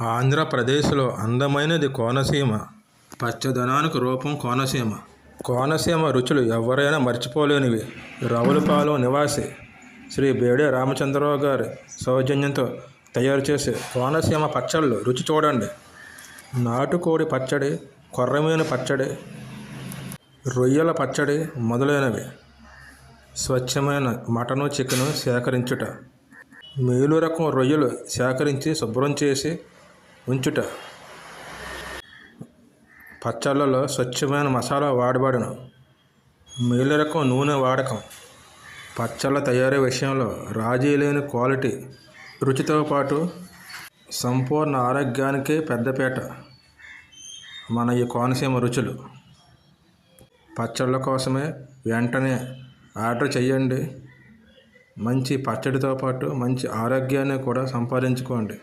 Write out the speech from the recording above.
ఆంధ్రప్రదేశ్లో అందమైనది కోనసీమ. పచ్చదనానికి రూపం కోనసీమ. కోనసీమ రుచులు ఎవరైనా మర్చిపోలేనివి. రావులపాలెం నివాసి శ్రీ బేడే రామచంద్రరావు గారి సౌజన్యంతో తయారు చేసే కోనసీమ పచ్చళ్ళు రుచి చూడండి. నాటుకోడి పచ్చడి కొర్రమీను పచ్చడి రొయ్యల పచ్చడి మొదలైనవి. స్వచ్ఛమైన మటను చికెను సేకరించుట. మేలు రకం రొయ్యలు సేకరించి శుభ్రం చేసి ఉంచుట. పచ్చళ్ళలో స్వచ్ఛమైన మసాలా వాడబడను. మేలు రకం నూనె వాడకం. పచ్చళ్ళ తయారీ విషయంలో రాజీ లేని క్వాలిటీ రుచితో పాటు సంపూర్ణ ఆరోగ్యానికి పెద్దపేట మన ఈ కోనసీమ రుచులు. పచ్చళ్ళ కోసమే వెంటనే ఆర్డర్ చేయండి మంచి పచ్చడితో పాటు మంచి ఆరోగ్యాన్ని కూడా సంపాదించుకోండి.